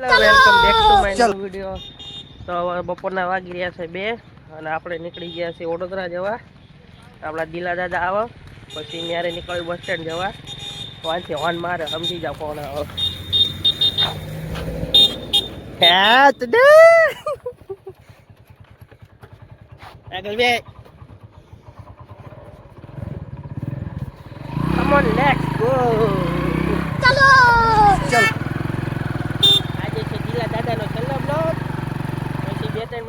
Welcome back to my new video તો હવે બપોરના વાગી રહ્યા છે બે અને આપણે નીકળી ગયા છીએ વડોદરા જવા આપણા દિલા દાદા આવે પછી ત્યારે નીકળ્યું બસ સ્ટેન્ડ જવા વાંચે હોન મારે સમજી જાવ કોણ આવે હે તને આગળ બે Come on, let's go. ચલો ચલ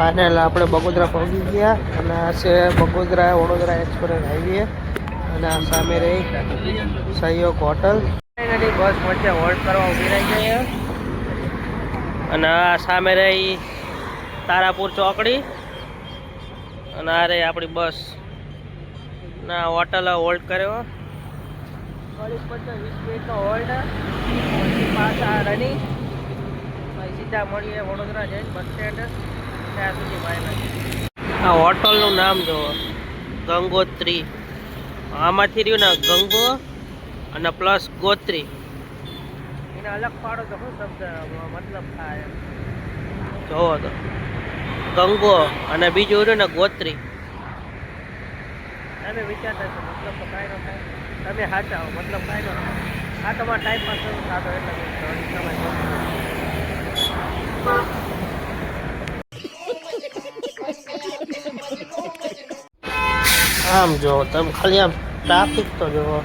ફાઇનલ આપણે બગોદરા પહોંચી ગયા અને આ છે બગોદરા વડોદરા એક્સપ્રેસ હાઈવે. અને આ સામે રહી સહયોગ હોટલ. બસ વચ્ચે હોલ્ડ કરવા ઊભી રહી છે અને આ સામે રહી તારાપુર ચોકડી. અને આ રહી આપણી બસ. ના હોટલ હોલ્ડ કર્યો. ચાલીસ પચાસ, વીસ મિનિટનો હોલ્ડ પછી પાછા પછી સીધા મળીએ વડોદરા જઈને બસ સ્ટેન્ડ ત્યાં સુધી ફાઇનલ આ હોટલનું નામ જો ગંગોત્રી. આમાંથી રહ્યું ને ગંગો અને પ્લસ ગોત્રી. એને અલગ પાડો તો શું શબ્દ મતલબ થાય જોવો તો. ગંગો અને બીજું રહ્યું ને ગોત્રી. તમે વિચારતા છો મતલબ તો કાંઈ ન થાય. તમે સાચા હો મતલબ કાંઈ ન થાય. આ તમારા ટાઈમ પાસ થતો એટલે તમે આમ જો, તમે ખાલી આમ ટ્રાફિક તો જુઓ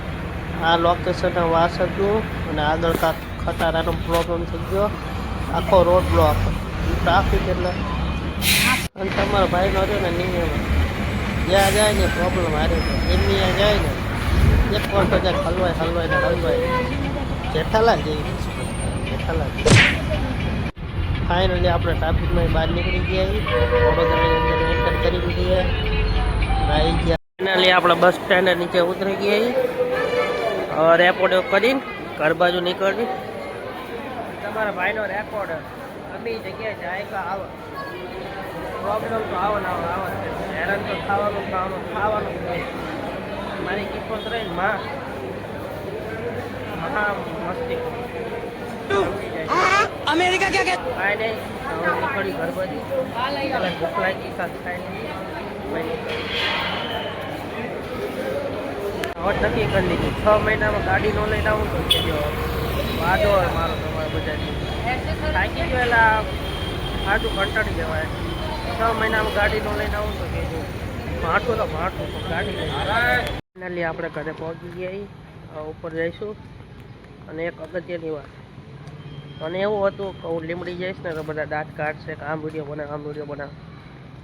આ લોકેશન વાસ હતું અને આગળ કાંક ખટારાનો પ્રોબ્લેમ થઈ ગયો. આખો રોડ બ્લોક ટ્રાફિક એટલે. અને તમારા ભાઈનો રહ્યો ને નિયમ. જ્યાં જાય ને પ્રોબ્લેમ હારે છે. એમની ત્યાં જાય ને, એક વાર તો જાય હલવાય હલવાય ને હલવાય. જેઠાલા જઈ જેઠાલા ફાઇનલી આપણે ટ્રાફિકમાં બહાર નીકળી ગયા વડોદરાની અંદર એન્ટર કરી દીધી આવી ગયા ફાઇનલી આપણે બસ સ્ટેન્ડ નીચે ઉતરી ગયા રેપોર્ટ કરીને ઘર બાજુ નીકળી. તમારા ભાઈનો રેકોર્ડ ગમે જગ્યાએ જાય તો આવે. પ્રોબ્લેમ તો આવો ને આવો હેરાન તો ખાવાનું ખાવાનું ખાવાનું મારી કિંમત રહી માં. મહા મસ્તી. અમેરિકા ક્યાં કે કાંઈ નહીં ઘર બાજુ. પેલા ભૂખ લાગી કાંઈક ખાઈ લઈએ હવે નક્કી કરી લીધી. છ મહિનામાં ગાડી નો લઈને આવું તો કેજો વાદો હોય મારો તમારે બધાની. થાકી ગયો એટલે આટલું કંટાળી જવાય. છ મહિનામાં ગાડી નો લઈને આવું તો કેજો ભાટું તો ભાટું પણ ગાડી ફાઇનલી આપણે ઘરે પહોંચી ગયા ઉપર જઈશું. અને એક અગત્યની વાત. અને એવું હતું કે હું લીમડી જઈશ ને તો બધા દાંત કાઢશે કે આમ વીડિયો બનાવ, આમ વીડિયો બનાવ.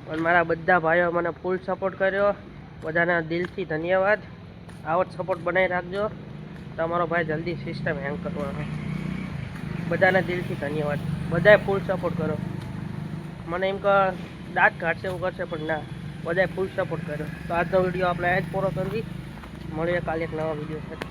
પણ મારા બધા ભાઈઓ મને ફૂલ સપોર્ટ કર્યો. બધાના દિલથી ધન્યવાદ. આવો સપોર્ટ બનાવી રાખજો. તમારો ભાઈ જલ્દી સિસ્ટમ હેંગ કરવાનો બધાના દિલથી ધન્યવાદ. બધાએ ફૂલ સપોર્ટ કરો. મને એમ કે દાંત કાઢશે એવું કરશે, પણ ના. બધાએ ફૂલ સપોર્ટ કર્યો. તો આજનો વીડિયો આપણે આ જ પૂરો કરવી. મળીએ કાલે એક નવા વીડિયો સાથે.